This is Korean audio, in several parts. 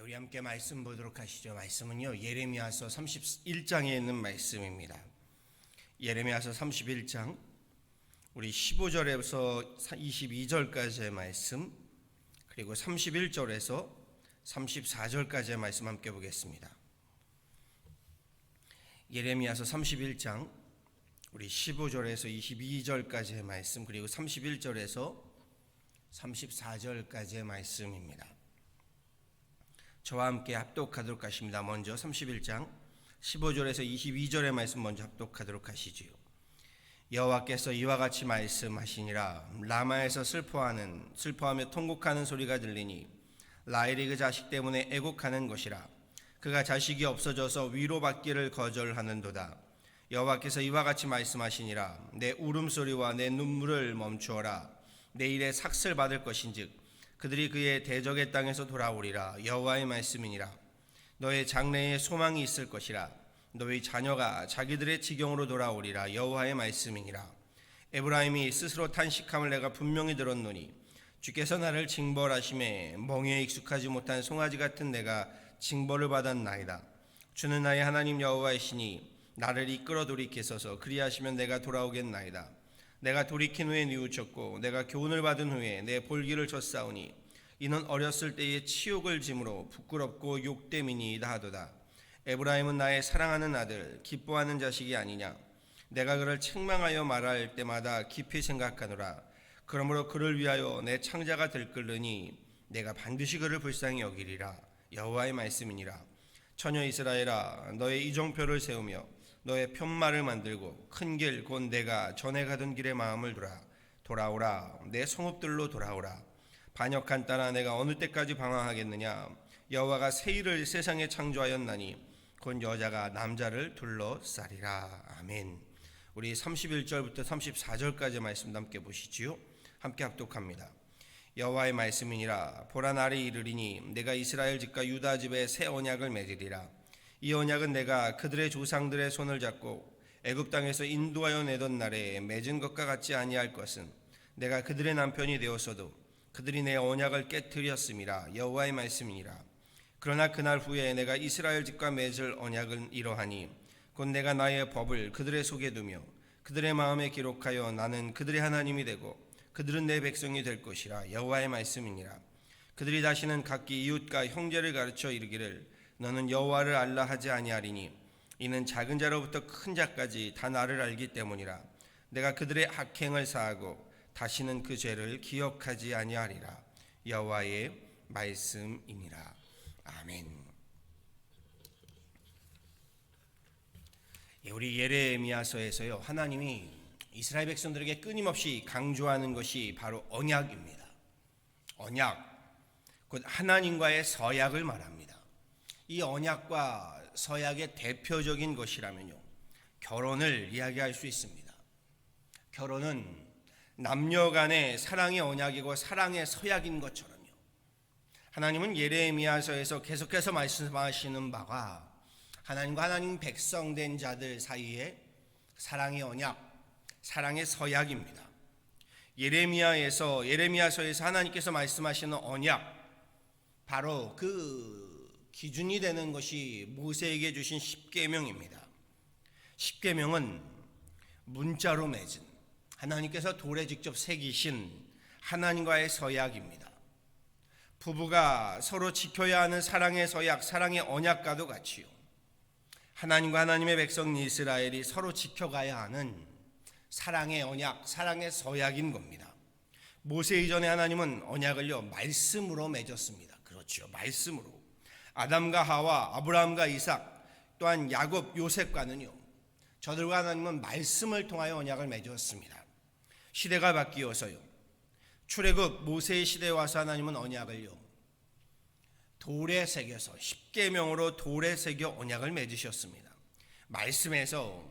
예, 우리 함께 말씀 보도록 하시죠. 말씀은요. 예레미야서 31장에 있는 말씀입니다. 예레미야서 31장 우리 15절에서 22절까지의 말씀 그리고 31절에서 34절까지의 말씀 함께 보겠습니다. 예레미야서 31장 우리 15절에서 22절까지의 말씀 그리고 31절에서 34절까지의 말씀입니다. 저와 함께 합독하도록 하십니다. 먼저 31장 15절에서 22절의 말씀 먼저 합독하도록 하시지요. 여호와께서 이와 같이 말씀하시니라. 라마에서 슬퍼하는 슬퍼하며 통곡하는 소리가 들리니 라헬이 그 자식 때문에 애곡하는 것이라. 그가 자식이 없어져서 위로받기를 거절하는도다. 여호와께서 이와 같이 말씀하시니라. 내 울음소리와 내 눈물을 멈추어라. 내일에 삭슬 받을 것인즉 그들이 그의 대적의 땅에서 돌아오리라. 여호와의 말씀이니라. 너의 장래에 소망이 있을 것이라. 너희 자녀가 자기들의 지경으로 돌아오리라. 여호와의 말씀이니라. 에브라임이 스스로 탄식함을 내가 분명히 들었노니 주께서 나를 징벌하심에 멍에 익숙하지 못한 송아지 같은 내가 징벌을 받았나이다. 주는 나의 하나님 여호와이시니 나를 이끌어 돌이키소서. 그리하시면 내가 돌아오겠나이다 내가 돌이킨 후에 뉘우쳤고 내가 교훈을 받은 후에 내 볼기를 쳤사오니 이는 어렸을 때의 치욕을 짐으로 부끄럽고 욕됨이니이다 하도다. 에브라임은 나의 사랑하는 아들 기뻐하는 자식이 아니냐. 내가 그를 책망하여 말할 때마다 깊이 생각하노라. 그러므로 그를 위하여 내 창자가 들끓으니 내가 반드시 그를 불쌍히 여기리라. 여호와의 말씀이니라. 처녀 이스라엘아 너의 이정표를 세우며 너의 편말을 만들고 큰 길 곧 내가 전에 가던 길의 마음을 두라. 돌아오라. 내 성읍들로 돌아오라. 반역한 딸아 내가 어느 때까지 방황하겠느냐? 여호와가 세일을 세상에 창조하였나니 곧 여자가 남자를 둘러싸리라. 아멘. 우리 31절부터 34절까지 말씀 함께 보시지요. 함께 합독합니다. 여호와의 말씀이니라. 보라 날이 이르리니 내가 이스라엘 집과 유다 집에 새 언약을 맺으리라 이 언약은 내가 그들의 조상들의 손을 잡고 애굽 땅에서 인도하여 내던 날에 맺은 것과 같지 아니할 것은 내가 그들의 남편이 되었어도 그들이 내 언약을 깨뜨렸음이라 여호와의 말씀이니라. 그러나 그날 후에 내가 이스라엘 집과 맺을 언약은 이러하니 곧 내가 나의 법을 그들의 속에 두며 그들의 마음에 기록하여 나는 그들의 하나님이 되고 그들은 내 백성이 될 것이라 여호와의 말씀이니라. 그들이 다시는 각기 이웃과 형제를 가르쳐 이르기를 너는 여호와를 알라 하지 아니하리니 이는 작은 자로부터 큰 자까지 다 나를 알기 때문이라 내가 그들의 악행을 사하고 다시는 그 죄를 기억하지 아니하리라 여호와의 말씀이니라 아멘. 예, 우리 예레미야서에서요 하나님이 이스라엘 백성들에게 끊임없이 강조하는 것이 바로 언약입니다. 언약, 곧 하나님과의 서약을 말합니다. 이 언약과 서약의 대표적인 것이라면요 결혼을 이야기할 수 있습니다. 결혼은 남녀 간의 사랑의 언약이고 사랑의 서약인 것처럼요. 하나님은 예레미야서에서 계속해서 말씀하시는 바가 하나님과 하나님 백성된 자들 사이에 사랑의 언약, 사랑의 서약입니다. 예레미야에서 예레미야서에서 하나님께서 말씀하시는 언약 바로 그 기준이 되는 것이 모세에게 주신 십계명입니다. 십계명은 문자로 맺은 하나님께서 돌에 직접 새기신 하나님과의 서약입니다. 부부가 서로 지켜야 하는 사랑의 서약, 사랑의 언약과도 같이요. 하나님과 하나님의 백성 이스라엘이 서로 지켜가야 하는 사랑의 언약, 사랑의 서약인 겁니다. 모세 이전에 하나님은 언약을요 말씀으로 맺었습니다. 그렇죠, 말씀으로. 아담과 하와, 아브라함과 이삭, 또한 야곱, 요셉과는요 저들과 하나님은 말씀을 통하여 언약을 맺었습니다. 시대가 바뀌어서요 출애굽 모세의 시대에 와서 하나님은 언약을요 돌에 새겨서 십계명으로 돌에 새겨 언약을 맺으셨습니다. 말씀에서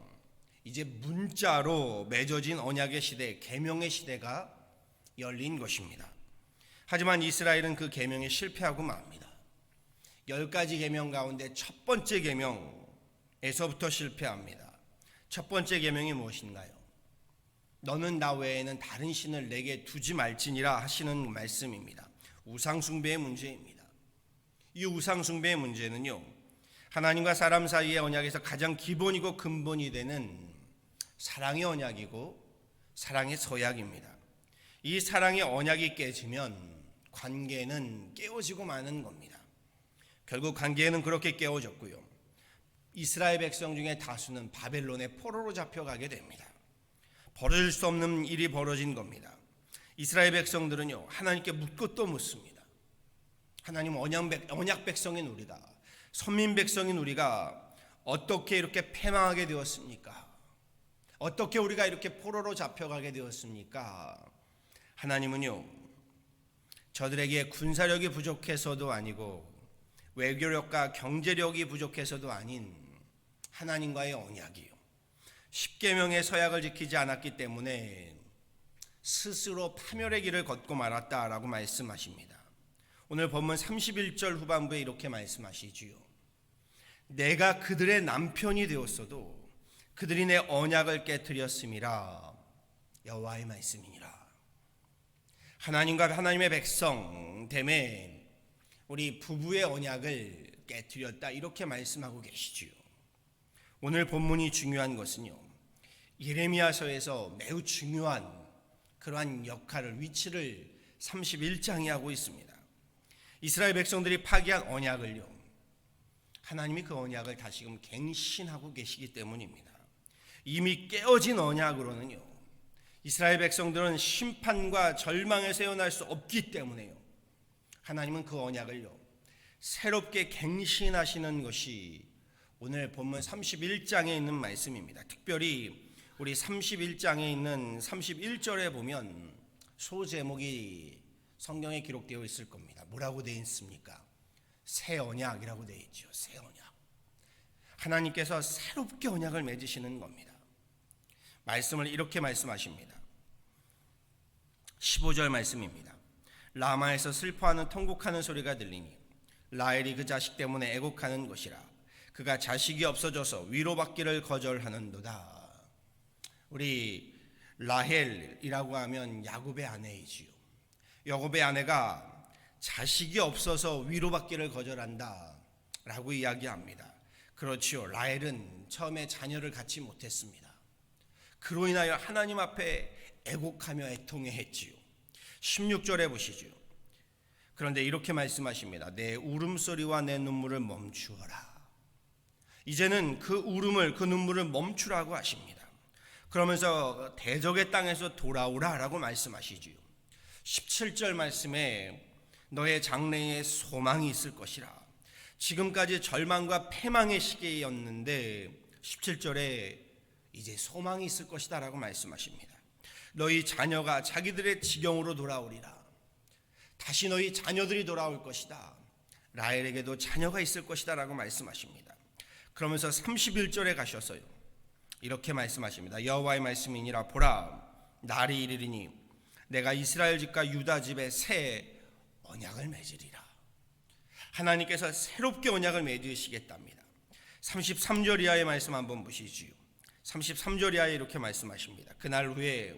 이제 문자로 맺어진 언약의 시대, 계명의 시대가 열린 것입니다. 하지만 이스라엘은 그 계명에 실패하고 맙니다. 열 가지 계명 가운데 첫 번째 계명에서부터 실패합니다. 첫 번째 계명이 무엇인가요? 너는 나 외에는 다른 신을 내게 두지 말지니라 하시는 말씀입니다. 우상 숭배의 문제입니다. 이 우상 숭배의 문제는요. 하나님과 사람 사이의 언약에서 가장 기본이고 근본이 되는 사랑의 언약이고 사랑의 서약입니다. 이 사랑의 언약이 깨지면 관계는 깨어지고 마는 겁니다. 결국 관계는 그렇게 깨어졌고요. 이스라엘 백성 중에 다수는 바벨론의 포로로 잡혀가게 됩니다. 벌어질 수 없는 일이 벌어진 겁니다. 이스라엘 백성들은요 하나님께 묻고 또 묻습니다. 하나님 언약, 백, 언약 백성인 우리가 선민 백성인 우리가 어떻게 이렇게 패망하게 되었습니까? 어떻게 우리가 이렇게 포로로 잡혀가게 되었습니까? 하나님은요 저들에게 군사력이 부족해서도 아니고 외교력과 경제력이 부족해서도 아닌 하나님과의 언약이요. 십계명의 서약을 지키지 않았기 때문에 스스로 파멸의 길을 걷고 말았다라고 말씀하십니다. 오늘 본문 31절 후반부에 이렇게 말씀하시지요. 내가 그들의 남편이 되었어도 그들이 내 언약을 깨뜨렸음이라 여호와의 말씀이니라. 하나님과 하나님의 백성 됨에 우리 부부의 언약을 깨뜨렸다 이렇게 말씀하고 계시지요. 오늘 본문이 중요한 것은요. 예레미야서에서 매우 중요한 그러한 역할을 위치를 31장이 하고 있습니다. 이스라엘 백성들이 파기한 언약을요. 하나님이 그 언약을 다시금 갱신하고 계시기 때문입니다. 이미 깨어진 언약으로는요. 이스라엘 백성들은 심판과 절망에 세어날 수 없기 때문에요. 하나님은 그 언약을요. 새롭게 갱신하시는 것이 오늘 본문 31장에 있는 말씀입니다. 특별히 우리 31장에 있는 31절에 보면 소 제목이 성경에 기록되어 있을 겁니다. 뭐라고 되어 있습니까? 새 언약이라고 되어 있죠. 새 언약. 하나님께서 새롭게 언약을 맺으시는 겁니다. 말씀을 이렇게 말씀하십니다. 15절 말씀입니다. 라마에서 슬퍼하는 통곡하는 소리가 들리니 라헬이 그 자식 때문에 애곡하는 것이라 그가 자식이 없어져서 위로받기를 거절하는도다. 우리 라헬이라고 하면 야곱의 아내이지요. 야곱의 아내가 자식이 없어서 위로받기를 거절한다라고 이야기합니다. 그렇지요. 라헬은 처음에 자녀를 갖지 못했습니다. 그로 인하여 하나님 앞에 애곡하며 애통해 했지요. 16절에 보시죠. 그런데 이렇게 말씀하십니다. 내 울음소리와 내 눈물을 멈추어라. 이제는 그 울음을 그 눈물을 멈추라고 하십니다. 그러면서 대적의 땅에서 돌아오라라고 말씀하시지요. 17절 말씀에 너의 장래에 소망이 있을 것이라. 지금까지 절망과 패망의 시기였는데 17절에 이제 소망이 있을 것이다라고 말씀하십니다. 너희 자녀가 자기들의 지경으로 돌아오리라. 다시 너희 자녀들이 돌아올 것이다. 라헬에게도 자녀가 있을 것이다 라고 말씀하십니다. 그러면서 31절에 가셔서요. 이렇게 말씀하십니다. 여호와의 말씀이니라 보라 날이 이르리니 내가 이스라엘 집과 유다 집에 새 언약을 맺으리라. 하나님께서 새롭게 언약을 맺으시겠답니다. 33절 이하의 말씀 한번 보시지요. 33절 이하에 이렇게 말씀하십니다. 그날 후에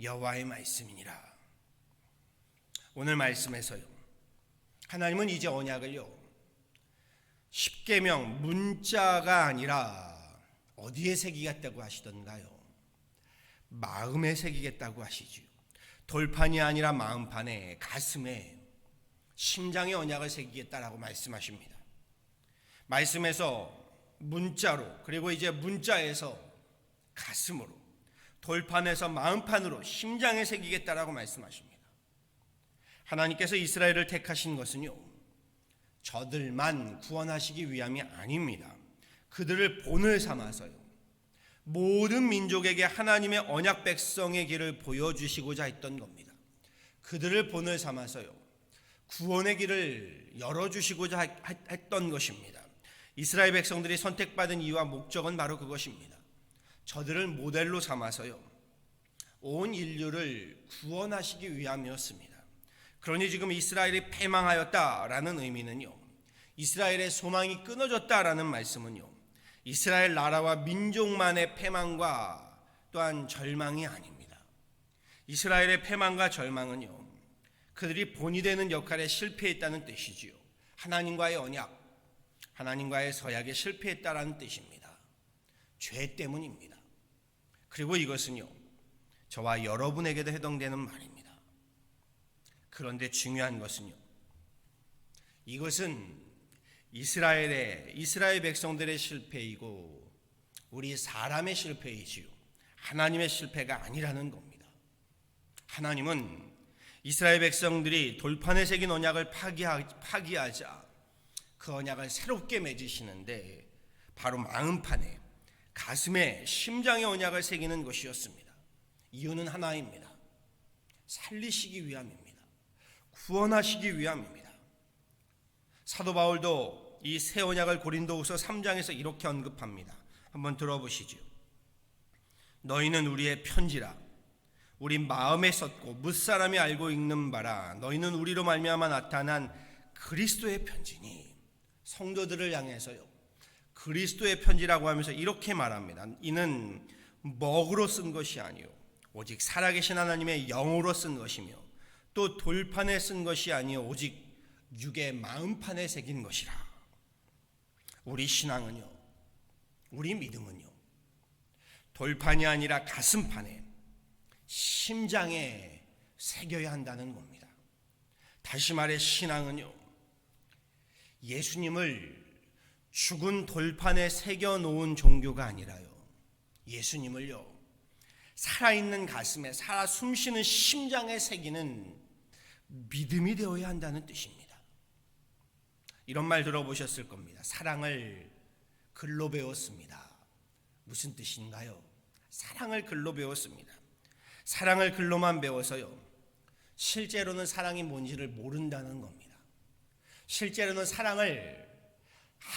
여호와의 말씀이니라 오늘 말씀에서요 하나님은 이제 언약을요 십계명 문자가 아니라 어디에 새기겠다고 하시던가요? 마음에 새기겠다고 하시지요. 돌판이 아니라 마음판에 가슴에 심장의 언약을 새기겠다라고 말씀하십니다. 말씀에서 문자로 그리고 이제 문자에서 가슴으로 돌판에서 마음판으로 심장에 새기겠다라고 말씀하십니다. 하나님께서 이스라엘을 택하신 것은요. 저들만 구원하시기 위함이 아닙니다. 그들을 본을 삼아서요. 모든 민족에게 하나님의 언약 백성의 길을 보여주시고자 했던 겁니다. 그들을 본을 삼아서요. 구원의 길을 열어주시고자 했- 했던 것입니다. 이스라엘 백성들이 선택받은 이유와 목적은 바로 그것입니다. 저들을 모델로 삼아서요. 온 인류를 구원하시기 위함이었습니다. 그러니 지금 이스라엘이 패망하였다라는 의미는요. 이스라엘의 소망이 끊어졌다라는 말씀은요. 이스라엘 나라와 민족만의 패망과 또한 절망이 아닙니다. 이스라엘의 패망과 절망은요. 그들이 본이 되는 역할에 실패했다는 뜻이지요. 하나님과의 언약, 하나님과의 서약에 실패했다라는 뜻입니다. 죄 때문입니다. 그리고 이것은요. 저와 여러분에게도 해당되는 말입니다. 그런데 중요한 것은요. 이것은 이스라엘의 이스라엘 백성들의 실패이고 우리 사람의 실패이지요. 하나님의 실패가 아니라는 겁니다. 하나님은 이스라엘 백성들이 돌판에 새긴 언약을 파기하, 파기하자 그 언약을 새롭게 맺으시는데 바로 마음판에 가슴에 심장의 언약을 새기는 것이었습니다. 이유는 하나입니다. 살리시기 위함입니다. 구원하시기 위함입니다. 사도 바울도 이 새 언약을 고린도후서 3장에서 이렇게 언급합니다. 한번 들어보시죠. 너희는 우리의 편지라 우리 마음에 썼고 무사람이 알고 읽는 바라 너희는 우리로 말미암아 나타난 그리스도의 편지니 성도들을 향해서요. 그리스도의 편지라고 하면서 이렇게 말합니다. 이는 먹으로 쓴 것이 아니요 오직 살아계신 하나님의 영으로 쓴 것이며 또 돌판에 쓴 것이 아니요 오직 육의 마음판에 새긴 것이라. 우리 신앙은요. 우리 믿음은요. 돌판이 아니라 가슴판에 심장에 새겨야 한다는 겁니다. 다시 말해 신앙은요. 예수님을 죽은 돌판에 새겨 놓은 종교가 아니라요. 예수님을요. 살아있는 가슴에 살아 숨쉬는 심장에 새기는 믿음이 되어야 한다는 뜻입니다. 이런 말 들어보셨을 겁니다. 사랑을 글로 배웠습니다. 무슨 뜻인가요? 사랑을 글로 배웠습니다. 사랑을 글로만 배워서요. 실제로는 사랑이 뭔지를 모른다는 겁니다. 실제로는 사랑을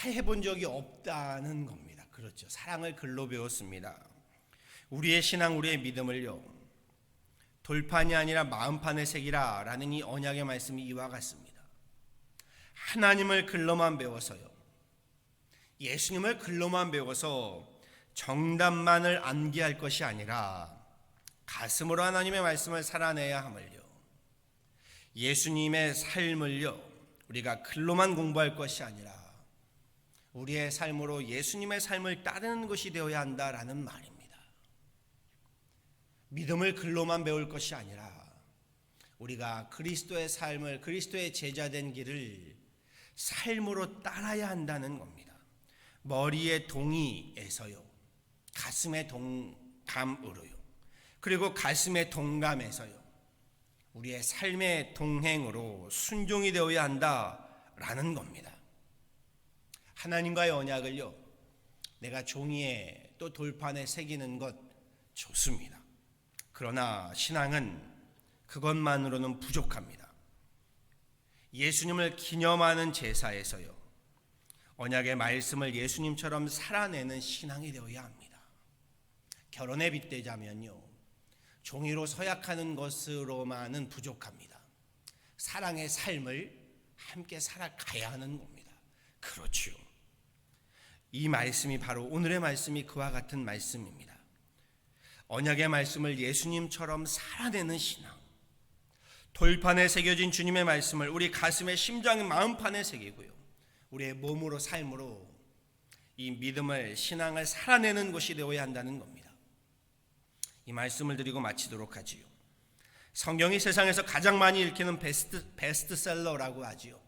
해본 적이 없다는 겁니다. 그렇죠. 사랑을 글로 배웠습니다. 우리의 신앙, 우리의 믿음을요. 돌판이 아니라 마음판에 새기라 라는 이 언약의 말씀이 이와 같습니다. 하나님을 글로만 배워서요. 예수님을 글로만 배워서 정답만을 암기할 것이 아니라 가슴으로 하나님의 말씀을 살아내야 함을요. 예수님의 삶을요. 우리가 글로만 공부할 것이 아니라 우리의 삶으로 예수님의 삶을 따르는 것이 되어야 한다라는 말입니다. 믿음을 글로만 배울 것이 아니라 우리가 그리스도의 삶을 그리스도의 제자된 길을 삶으로 따라야 한다는 겁니다. 머리의 동의에서요. 가슴의 동감으로요. 그리고 가슴의 동감에서요. 우리의 삶의 동행으로 순종이 되어야 한다라는 겁니다. 하나님과의 언약을요. 내가 종이에 또 돌판에 새기는 것 좋습니다. 그러나 신앙은 그것만으로는 부족합니다. 예수님을 기념하는 제사에서요. 언약의 말씀을 예수님처럼 살아내는 신앙이 되어야 합니다. 결혼에 빗대자면요. 종이로 서약하는 것으로만은 부족합니다. 사랑의 삶을 함께 살아가야 하는 겁니다. 그렇죠. 이 말씀이 바로 오늘의 말씀이 그와 같은 말씀입니다. 언약의 말씀을 예수님처럼 살아내는 신앙. 돌판에 새겨진 주님의 말씀을 우리 가슴의 심장의 마음판에 새기고요. 우리의 몸으로 삶으로 이 믿음을 신앙을 살아내는 것이 되어야 한다는 겁니다. 이 말씀을 드리고 마치도록 하지요. 성경이 세상에서 가장 많이 읽히는 베스트 베스트셀러라고 하지요.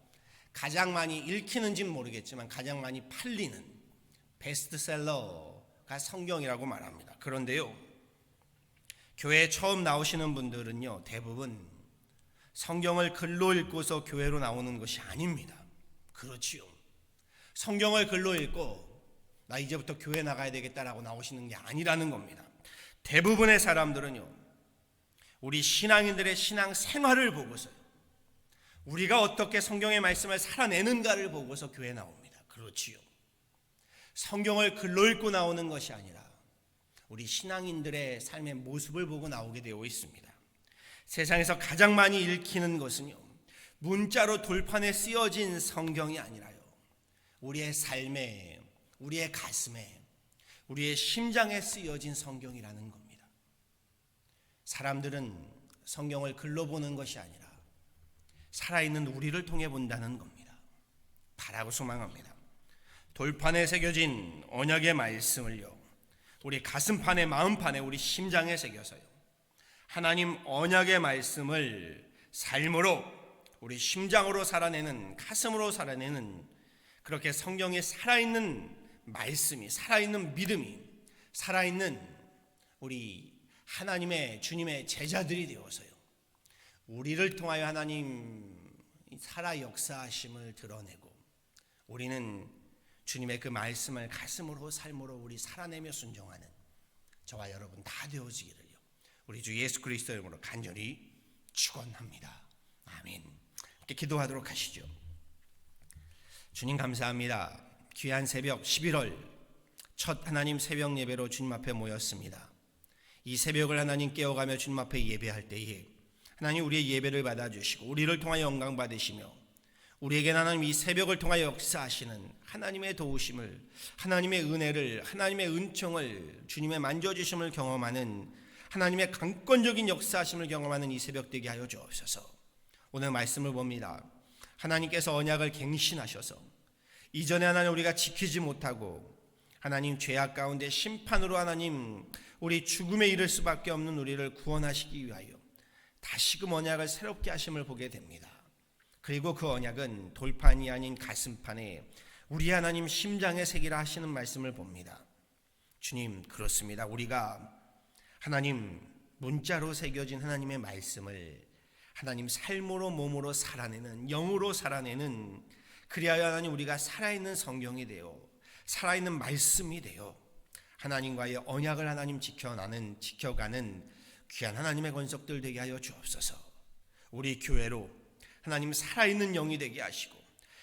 가장 많이 읽히는지는 모르겠지만 가장 많이 팔리는 베스트셀러가 성경이라고 말합니다. 그런데요. 교회에 처음 나오시는 분들은요. 대부분 성경을 글로 읽고서 교회로 나오는 것이 아닙니다. 그렇지요. 성경을 글로 읽고 나 이제부터 교회 나가야 되겠다라고 나오시는 게 아니라는 겁니다. 대부분의 사람들은요. 우리 신앙인들의 신앙 생활을 보고서 우리가 어떻게 성경의 말씀을 살아내는가를 보고서 교회 나옵니다. 그렇지요. 성경을 글로 읽고 나오는 것이 아니라 우리 신앙인들의 삶의 모습을 보고 나오게 되어 있습니다. 세상에서 가장 많이 읽히는 것은요. 문자로 돌판에 쓰여진 성경이 아니라요. 우리의 삶에, 우리의 가슴에, 우리의 심장에 쓰여진 성경이라는 겁니다. 사람들은 성경을 글로 보는 것이 아니라 살아있는 우리를 통해 본다는 겁니다. 바라고 소망합니다. 돌판에 새겨진 언약의 말씀을요. 우리 가슴판에 마음판에 우리 심장에 새겨서요. 하나님 언약의 말씀을 삶으로 우리 심장으로 살아내는 가슴으로 살아내는 그렇게 성경에 살아있는 말씀이 살아있는 믿음이 살아있는 우리 하나님의 주님의 제자들이 되어서요. 우리를 통하여 하나님 살아 역사하심을 드러내고 우리는 주님의 그 말씀을 가슴으로 삶으로 우리 살아내며 순종하는 저와 여러분 다 되어지기를요. 우리 주 예수 그리스도 이름으로 간절히 축원합니다. 아멘. 이렇게 기도하도록 하시죠. 주님 감사합니다. 귀한 새벽 11월 첫 하나님 새벽 예배로 주님 앞에 모였습니다. 이 새벽을 하나님 깨어가며 주님 앞에 예배할 때에 하나님 우리의 예배를 받아주시고 우리를 통하여 영광 받으시며 우리에게 하나님 이 새벽을 통하여 역사하시는 하나님의 도우심을 하나님의 은혜를 하나님의 은총을 주님의 만져주심을 경험하는 하나님의 강권적인 역사하심을 경험하는 이 새벽 되게 하여 주옵소서. 오늘 말씀을 봅니다. 하나님께서 언약을 갱신하셔서 이전에 하나님 우리가 지키지 못하고 하나님 죄악 가운데 심판으로 하나님 우리 죽음에 이를 수밖에 없는 우리를 구원하시기 위하여 다시금 언약을 새롭게 하심을 보게 됩니다. 그리고 그 언약은 돌판이 아닌 가슴판에 우리 하나님 심장에 새기라 하시는 말씀을 봅니다. 주님 그렇습니다. 우리가 하나님 문자로 새겨진 하나님의 말씀을 하나님 삶으로 몸으로 살아내는 영으로 살아내는 그리하여 하나님 우리가 살아있는 성경이 되어 살아있는 말씀이 되어 하나님과의 언약을 하나님 지켜나는 지켜가는 귀한 하나님의 권속들 되게 하여 주옵소서. 우리 교회로 하나님 살아있는 영이 되게 하시고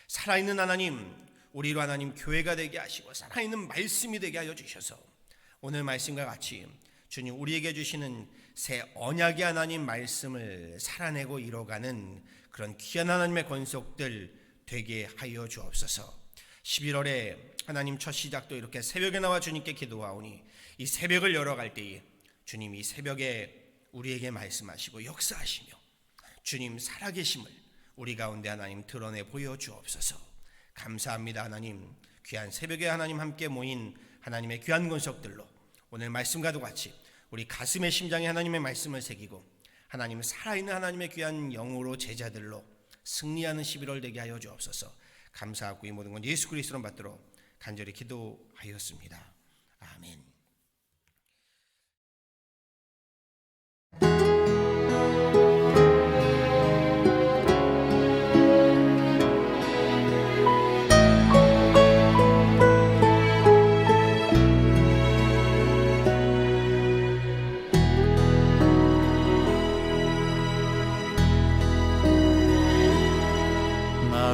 살아있는 하나님 우리로 하나님 교회가 되게 하시고 살아있는 말씀이 되게 하여 주셔서 오늘 말씀과 같이 주님 우리에게 주시는 새 언약의 하나님 말씀을 살아내고 이뤄가는 그런 귀한 하나님의 권속들 되게 하여 주옵소서. 11월에 하나님 첫 시작도 이렇게 새벽에 나와 주님께 기도하오니 이 새벽을 열어갈 때에 주님 이 새벽에 우리에게 말씀하시고 역사하시며 주님 살아계심을 우리 가운데 하나님 드러내 보여 주옵소서. 감사합니다 하나님 귀한 새벽에 하나님 함께 모인 하나님의 귀한 권속들로 오늘 말씀과도 같이 우리 가슴의 심장에 하나님의 말씀을 새기고 하나님 살아있는 하나님의 귀한 영으로 제자들로 승리하는 11월 되게 하여 주옵소서. 감사하고 이 모든 건 예수 그리스도로 받도록 간절히 기도하였습니다. 아멘.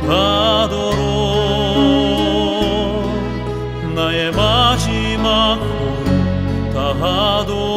길 바다도록 나의 마지막 호흡 다하도록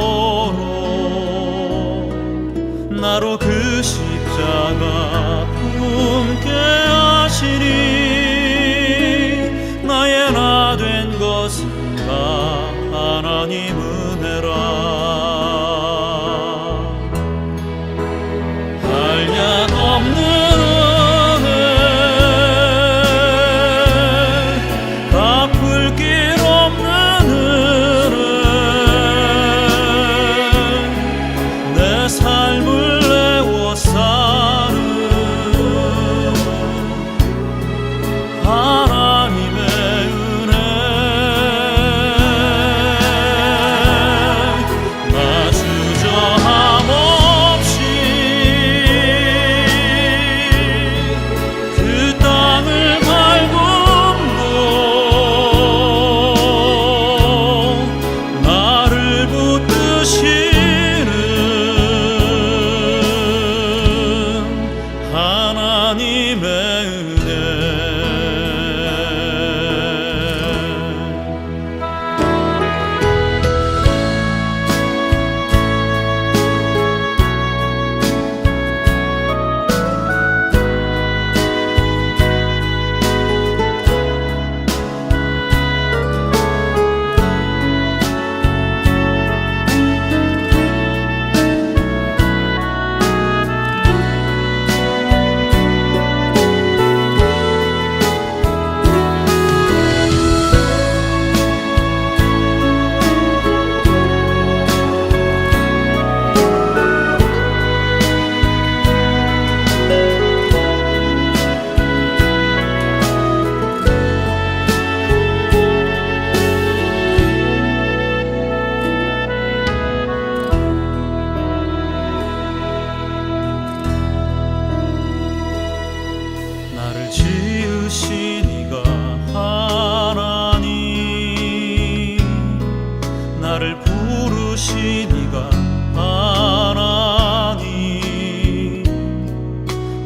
주시니가 하나님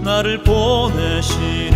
나를 보내시